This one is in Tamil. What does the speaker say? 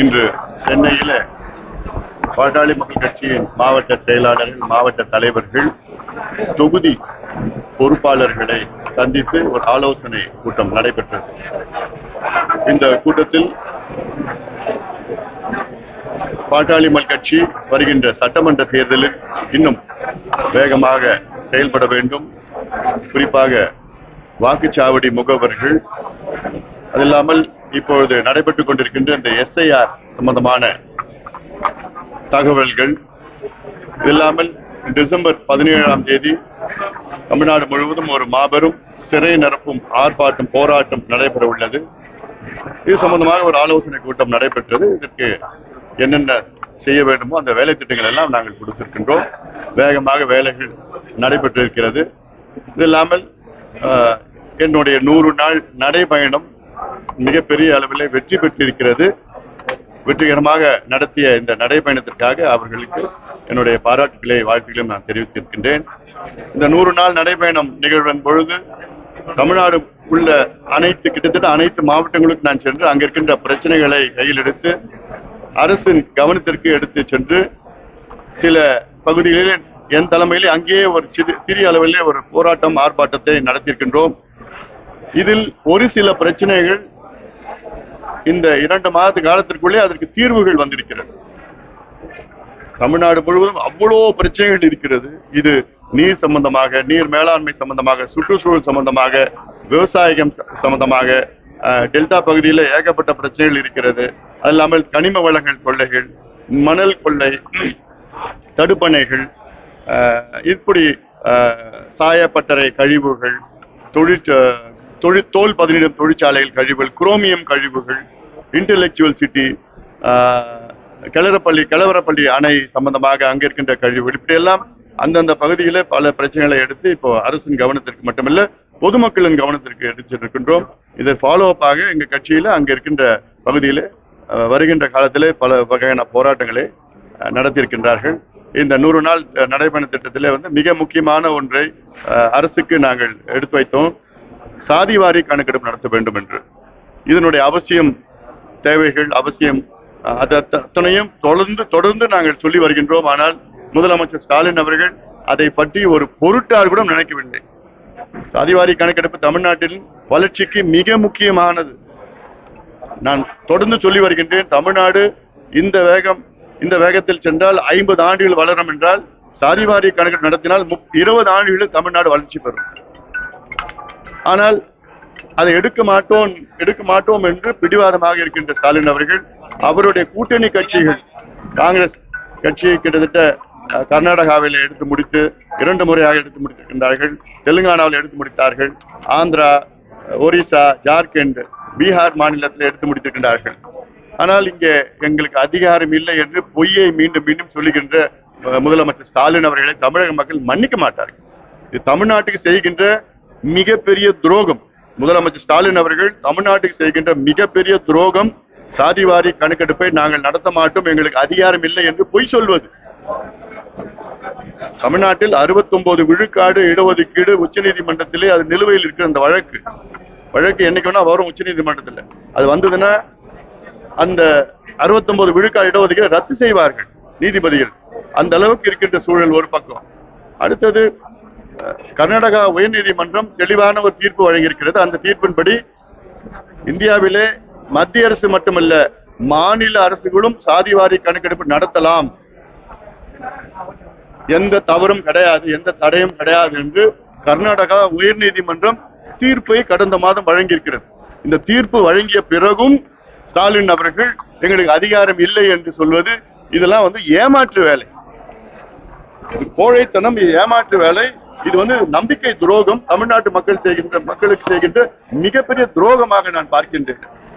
இன்று சென்னையில பாட்டாளி மக்கள் கட்சியின் மாவட்ட செயலாளர்கள் மாவட்ட தலைவர்கள் தொகுதி பொறுப்பாளர்களை சந்தித்து ஒரு ஆலோசனை கூட்டம் நடைபெற்றது. இந்த கூட்டத்தில் பாட்டாளி மக்கள் கட்சி வருகின்ற சட்டமன்ற தேர்தலில் இன்னும் வேகமாக செயல்பட வேண்டும். குறிப்பாக வாக்குச்சாவடி முகவர்கள் அது இல்லாமல் இப்பொழுது நடைபெற்றுக் கொண்டிருக்கின்ற இந்த எஸ்ஐஆர் சம்பந்தமான தகவல்கள் இது இல்லாமல் டிசம்பர் பதினேழாம் தேதி தமிழ்நாடு முழுவதும் ஒரு மாபெரும் சிறை நிரப்பும் ஆர்ப்பாட்டம் போராட்டம் நடைபெற உள்ளது. இது சம்பந்தமாக ஒரு ஆலோசனை கூட்டம் நடைபெற்றது. இதற்கு என்னென்ன செய்ய வேண்டுமோ அந்த வேலை திட்டங்கள் எல்லாம் நாங்கள் கொடுத்திருக்கின்றோம். வேகமாக வேலைகள் நடைபெற்றிருக்கிறது. இது இல்லாமல் ஆஹ், என்னுடைய நூறு நாள் நடைபயணம் மிகப்பெரிய அளவில் வெற்றி பெற்றிருக்கிறது. வெற்றிகரமாக நடத்திய இந்த நடைபயணத்திற்காக அவர்களுக்கு என்னுடைய பாராட்டுகளை வாழ்த்துக்களையும் நான் தெரிவித்திருக்கின்றேன். இந்த நூறு நாள் நடைபயணம் நிகழ்வின் பொழுது தமிழ்நாடு உள்ள அனைத்து கிட்டத்தட்ட அனைத்து மாவட்டங்களுக்கும் நான் சென்று அங்க இருக்கின்ற பிரச்சனைகளை கையில் எடுத்து அரசின் கவனத்திற்கு எடுத்து சென்று சில பகுதிகளில் என் தலைமையிலே அங்கேயே ஒரு சிறு சிறிய அளவிலே ஒரு போராட்டம் ஆர்ப்பாட்டத்தை நடத்தியிருக்கின்றோம். இதில் ஒரு சில பிரச்சனைகள் இந்த இரண்டு மாத காலத்திற்குள்ளே அதற்கு தீர்வுகள் வந்திருக்கிறது. தமிழ்நாடு முழுவதும் அவ்வளோ பிரச்சனைகள் இருக்கிறது. இது நீர் சம்பந்தமாக நீர் மேலாண்மை சம்பந்தமாக சுற்றுச்சூழல் சம்பந்தமாக விவசாயம் ச- சம்பந்தமாக டெல்டா பகுதியில் ஏகப்பட்ட பிரச்சனைகள் இருக்கிறது. அது இல்லாமல் கனிம வளங்கள் கொள்ளைகள் மணல் கொள்ளை தடுப்பணைகள் இப்படி சாயப்பட்டறை கழிவுகள் தொழிற் தொழில் தோல் பதனிடும் தொழிற்சாலைகள் கழிவுகள் குரோமியம் கழிவுகள் இன்டெலெக்சுவல் சிட்டி கிளறப்பள்ளி கிளவரப்பள்ளி அணை சம்பந்தமாக அங்க இருக்கின்ற கழிவுகள் இப்படியெல்லாம் அந்தந்த பகுதியில பல பிரச்சனைகளை எடுத்து இப்போ அரசின் கவனத்திற்கு மட்டுமல்ல பொதுமக்களின் கவனத்திற்கு எடுத்துட்டு இருக்கின்றோம் இதை ஃபாலோ அப்பாக எங்க கட்சியில அங்க இருக்கின்ற பகுதியில வருகின்ற காலத்திலே பல வகையான போராட்டங்களை நடத்தியிருக்கின்றார்கள். இந்த நூறு நாள் நடைபயண திட்டத்திலே வந்து மிக முக்கியமான ஒன்றை அரசுக்கு நாங்கள் எடுத்து வைத்தோம். சாதிவாரி கணக்கெடுப்பு நடத்த வேண்டும் என்று. இதனுடைய அவசியம் தேவைகள் அவசியம் அது அத்தனையும் தொடர்ந்து தொடர்ந்து நாங்கள் சொல்லி வருகின்றோம். ஆனால் முதலமைச்சர் ஸ்டாலின் அவர்கள் அதை பற்றி ஒரு பொருட்டார் கூட நினைக்கவில்லை. சாதிவாரி கணக்கெடுப்பு தமிழ்நாட்டில் வளர்ச்சிக்கு மிக முக்கியமானது. நான் தொடர்ந்து சொல்லி வருகின்றேன் தமிழ்நாடு இந்த வேகம் இந்த வேகத்தில் சென்றால் ஐம்பது ஆண்டுகள் வளரும் என்றால் சாதிவாரி கணக்கெடுப்பு நடத்தினால் இருபது ஆண்டுகளில் தமிழ்நாடு வளர்ச்சி பெறும். ஆனால் அதை எடுக்க மாட்டோம் எடுக்க மாட்டோம் என்று பிடிவாதமாக இருக்கின்ற ஸ்டாலின் அவர்கள் அவருடைய கூட்டணி கட்சிகள் காங்கிரஸ் கட்சியை கிட்டத்தட்ட கர்நாடகாவில் எடுத்து முடித்து இரண்டு முறையாக எடுத்து முடித்திருக்கின்றார்கள். தெலுங்கானாவில் எடுத்து முடித்தார்கள். ஆந்திரா ஒரிசா ஜார்க்கண்ட் பீகார் மாநிலத்தில் எடுத்து முடித்திருக்கின்றார்கள். ஆனால் இங்கே எங்களுக்கு அதிகாரம் இல்லை என்று பொய்யை மீண்டும் மீண்டும் சொல்லுகின்ற முதலமைச்சர் ஸ்டாலின் அவர்களை தமிழக மக்கள் மன்னிக்க மாட்டார்கள். இது தமிழ்நாட்டுக்கு செய்கின்ற மிகப்பெரிய துரோகம். முதலமைச்சர் ஸ்டாலின் அவர்கள் தமிழ்நாட்டுக்கு செய்கின்ற மிகப்பெரிய துரோகம் சாதிவாரி கணக்கெடுப்பை நாங்கள் நடத்த மாட்டோம் எங்களுக்கு அதிகாரம் இல்லை என்று பொய் சொல்வது. தமிழ்நாட்டில் 69 விழுக்காடு இடஒதுக்கீடு உச்சநீதிமன்றத்திலே அது நிலுவையில் இருக்கிற அந்த வழக்கு. வழக்கு என்னைக்கு வேணா வரும் உச்சநீதிமன்றத்தில். அது வந்ததுன்னா அந்த 69 விழுக்காடு இடஒதுக்கீடு ரத்து செய்வார்கள் நீதிபதிகள். அந்த அளவுக்கு இருக்கின்ற சூழல் ஒரு பக்கம். அடுத்தது கர்நாடகா உயர்நீதிமன்றம் தெளிவான ஒரு தீர்ப்பு வழங்கியிருக்கிறது. அந்த தீர்ப்பின்படி இந்தியாவிலே மத்திய அரசு மட்டுமல்ல மாநில அரசுகளும் சாதிவாரி கணக்கெடுப்பு நடத்தலாம். எந்த தவறும் கிடையாது எந்த தடையும் கிடையாது என்று கர்நாடகா உயர்நீதிமன்றம் தீர்ப்பை கடந்த மாதம் வழங்கியிருக்கிறது. இந்த தீர்ப்பு வழங்கிய பிறகும் ஸ்டாலின் அவர்கள் எங்களுக்கு அதிகாரம் இல்லை என்று சொல்வது இதெல்லாம் வந்து ஏமாற்று வேலை. கோழைத்தனம் ஏமாற்று வேலை. இது வந்து நம்பிக்கை துரோகம் தமிழ்நாட்டு மக்கள் செய்கின்ற மக்களுக்கு செய்கின்ற மிகப்பெரிய துரோகமாக நான் பார்க்கின்றேன்.